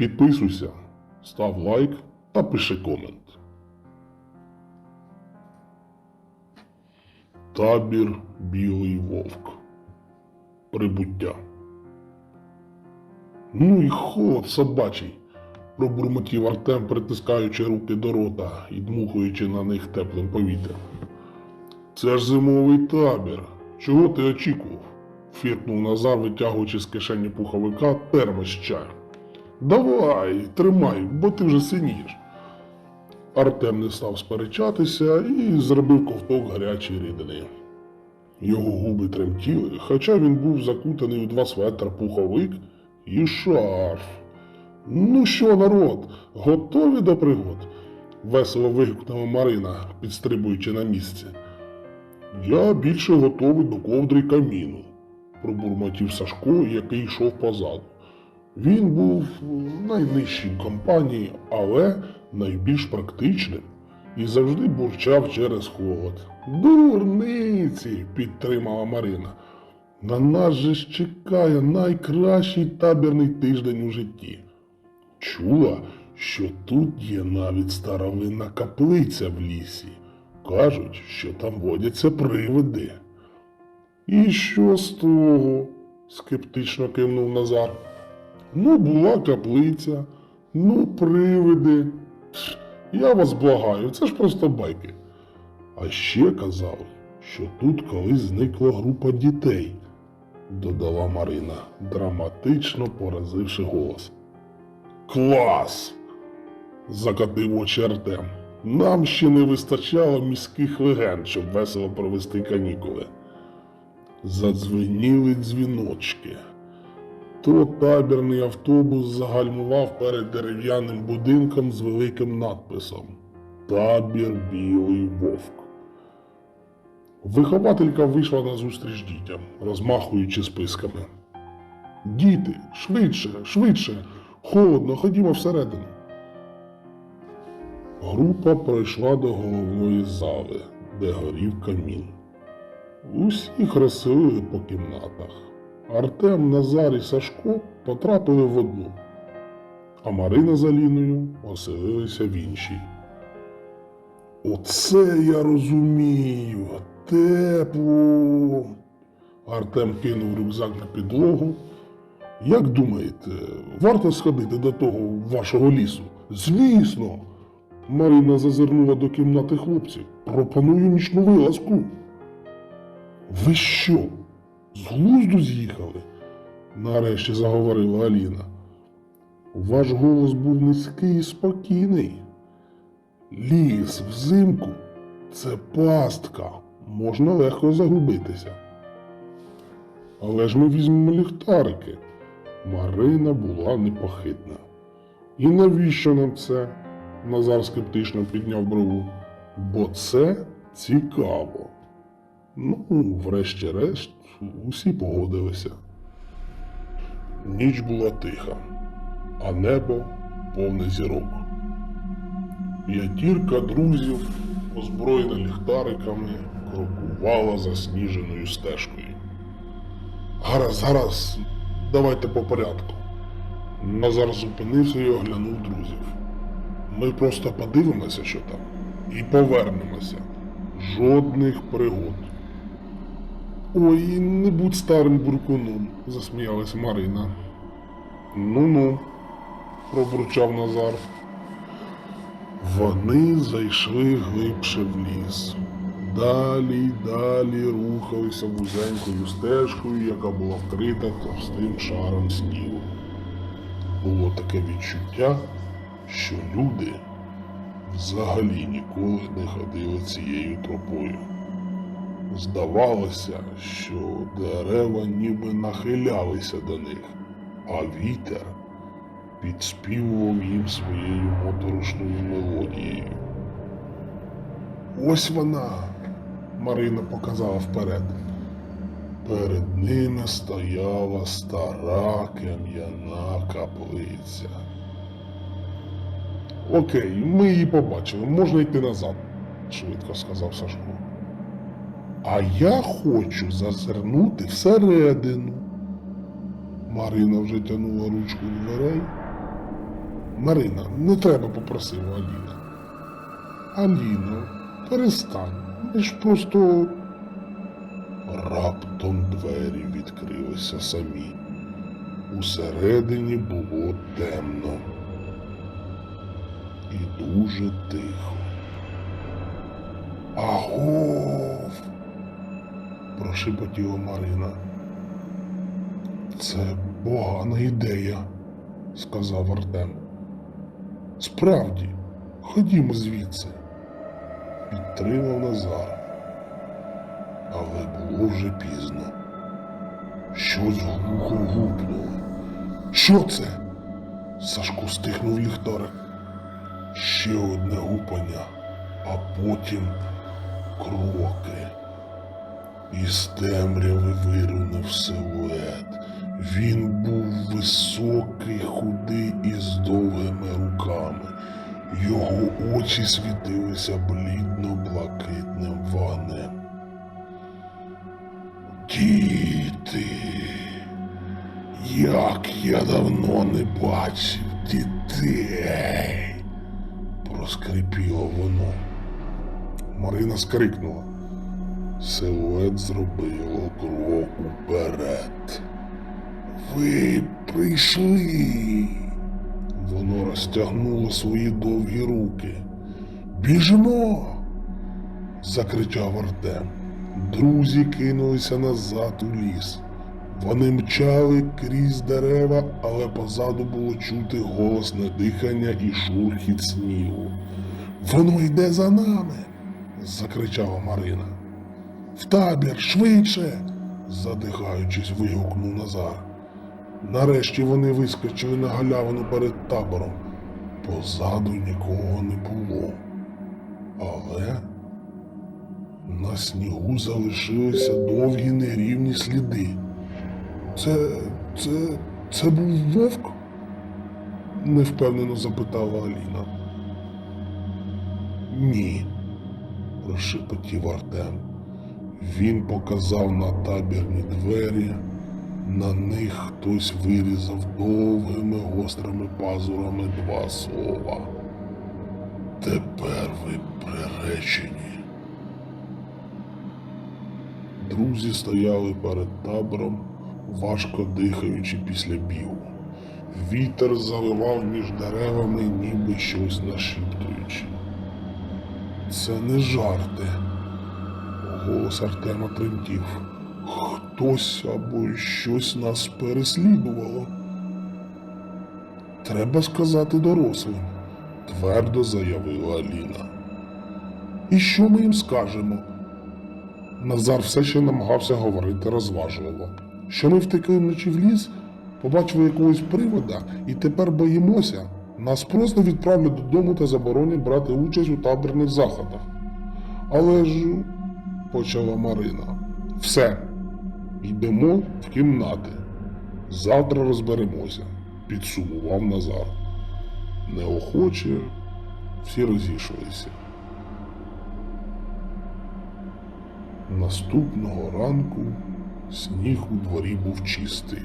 Підписуйся, став лайк та пиши комент. Табір Білий Вовк. Прибуття. Ну і холод собачий, пробурмотів Артем, притискаючи руки до рота і дмухуючи на них теплим повітрям. Це ж зимовий табір. Чого ти очікував? фіркнув Назар, витягуючи з кишені пуховика термос чаєм. Давай, тримай, бо ти вже синієш. Артем не став сперечатися і зробив ковток гарячої рідини. Його губи тремтіли, хоча він був закутаний у два светра пуховик і шарф. Ну що, народ, готові до пригод? весело вигукнула Марина, підстрибуючи на місці. Я більше готовий до ковдри каміну, пробурмотів Сашко, який йшов позаду. Він був в компанії, але найбільш практичним і завжди бурчав через холод. Дурниці, підтримала Марина. На нас же ж чекає найкращий табірний тиждень у житті. Чула, що тут є навіть старовинна каплиця в лісі. Кажуть, що там водяться привиди. І що з того? скептично кивнув Назар. Ну, була каплиця, ну, привиди. Я вас благаю, це ж просто байки. А ще казали, що тут колись зникла група дітей, додала Марина, драматично поразивши голос. Клас! закатив очі Артем. Нам ще не вистачало міських легенд, щоб весело провести канікули. Задзвеніли дзвіночки. То табірний автобус загальмував перед дерев'яним будинком з великим надписом Табір Білий Вовк. Вихователька вийшла назустріч дітям, розмахуючи списками. Діти, швидше, швидше, холодно, ходімо всередину. Група пройшла до головної зали, де горів камін. Усіх розселили по кімнатах. Артем, Назар і Сашко потрапили в одну, а Марина з Аліною оселилися в іншій. Оце я розумію. Тепло. Артем кинув рюкзак на підлогу. Як думаєте, варто сходити до того вашого лісу? Звісно. Марина зазирнула до кімнати хлопців. Пропоную нічну вилазку. Ви що? З глузду з'їхали? Нарешті заговорила Аліна. Ваш голос був низький і спокійний. Ліс взимку це пастка, можна легко загубитися. Але ж ми візьмемо ліхтарики. Марина була непохитна. І навіщо нам це? Назар скептично підняв брову. Бо це цікаво. Ну, врешті-решт, усі погодилися. Ніч була тиха, а небо повне зірок. П'ятірка друзів, озброєна ліхтариками, крокувала засніженою стежкою. Гаразд, гаразд, давайте по порядку. Назар зупинився і оглянув друзів. Ми просто подивимося, що там, і повернемося. Жодних пригод. Ой, не будь старим буркуном, засміялась Марина. Ну-ну, пробурчав Назар. Вони зайшли глибше в ліс. Далі й далі рухалися вузенькою стежкою, яка була вкрита товстим шаром снігу. Було таке відчуття, що люди взагалі ніколи не ходили цією тропою. Здавалося, що дерева ніби нахилялися до них, а вітер підспівував їм своєю моторошною мелодією. Ось вона, Марина показала вперед. Перед ними стояла стара кам'яна каплиця. Окей, ми її побачили, можна йти назад, швидко сказав Сашко. А я хочу зазирнути всередину. Марина вже тянула ручку дверей, Марина, не треба попросила Аліна. Аліно, перестань. Ми ж просто. Раптом двері відкрилися самі. Усередині було темно і дуже тихо. Агов! Прошепотіла Марина. Це погана ідея, сказав Артем. Справді, ходімо звідси, підтримав Назар. Але було вже пізно. Щось глухо гупнуло. Що це? Сашко стихнув ліхтарик. Ще одне гупання, а потім кроки. Із темряви вирунув силует. Він був високий, худий і з довгими руками. Його очі світилися блідно-блакитним вогнем. Діти, як я давно не бачив дітей, проскрипіло воно. Марина скрикнула. Силует зробило крок уперед. Ви прийшли. Воно розтягнуло свої довгі руки. Біжимо. закричав Артем. Друзі кинулися назад у ліс. Вони мчали крізь дерева, але позаду було чути голосне дихання і шурхіт снігу. Воно йде за нами. закричала Марина. В табір, швидше. задихаючись, вигукнув Назар. Нарешті вони вискочили на галявину перед табором. Позаду нікого не було. Але на снігу залишилися довгі нерівні сліди. Це. це. це був вовк? невпевнено запитала Аліна. Ні, прошепотів Артем. Він показав на табірні двері. На них хтось вирізав довгими гострими пазурами два слова. Тепер ви приречені. Друзі стояли перед табором, важко дихаючи після бігу. Вітер заливав між деревами, ніби щось нашіптуючи. Це не жарти. Голос Артема тремтів. Хтось або щось нас переслідувало. Треба сказати дорослим, твердо заявила Аліна. І що ми їм скажемо? Назар все ще намагався говорити розважливо. Що ми втекли вночі в ліс, побачили якогось привода і тепер боїмося. Нас просто відправлять додому та заборонять брати участь у табірних заходах. Але ж, почала Марина, все, йдемо в кімнати. Завтра розберемося, підсумував Назар. Неохоче всі розійшлися. Наступного ранку сніг у дворі був чистий.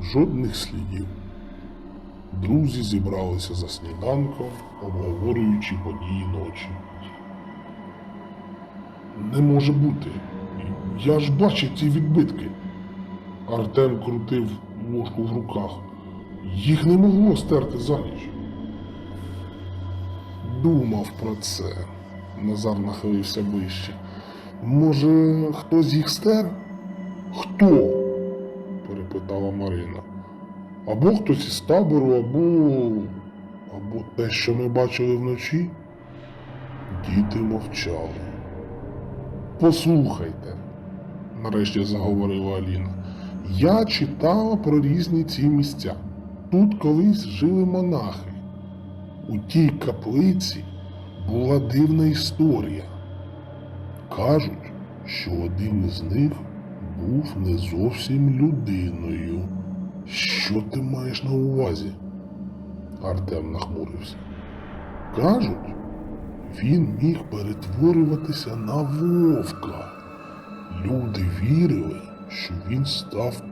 Жодних слідів. Друзі зібралися за сніданком, обговорюючи події ночі. Не може бути. Я ж бачив ці відбитки. Артем крутив ложку в руках. Їх не могло стерти за ніч. Думав про це. Назар нахилився ближче. Може, хтось їх стер? Хто? перепитала Марина. Або хтось із табору, або. або те, що ми бачили вночі. Діти мовчали. Послухайте, нарешті заговорила Аліна. Я читала про різні ці місця. Тут колись жили монахи. У тій каплиці була дивна історія. Кажуть, що один із них був не зовсім людиною. Що ти маєш на увазі? Артем нахмурився. Кажуть, він міг перетворюватися на вовка. Люди вірили, що він став